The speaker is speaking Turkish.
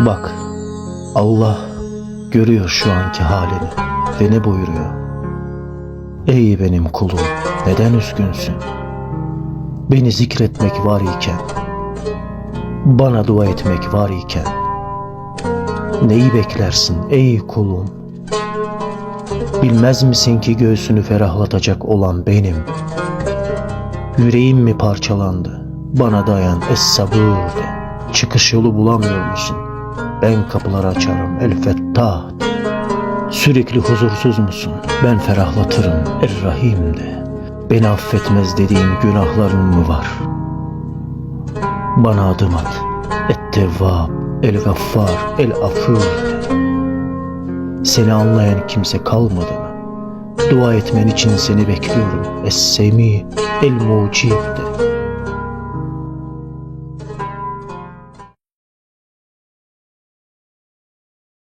Bak Allah görüyor şu anki halini ve ne buyuruyor? Ey benim kulum neden üzgünsün? Beni zikretmek var iken, bana dua etmek var iken, neyi beklersin ey kulum? Bilmez misin ki göğsünü ferahlatacak olan benim? Yüreğim mi parçalandı? Bana dayan es sabır de. Çıkış yolu bulamıyor musun? Ben kapıları açarım el fettah. Sürekli huzursuz musun? Ben ferahlatırım er rahim de. Beni affetmez dediğin günahların mı var? Bana adım at. Et tevvab, el gaffar, el afur. Seni anlayan kimse kalmadı mı? Dua etmen için seni bekliyorum. Es-Semi, El Mucib de.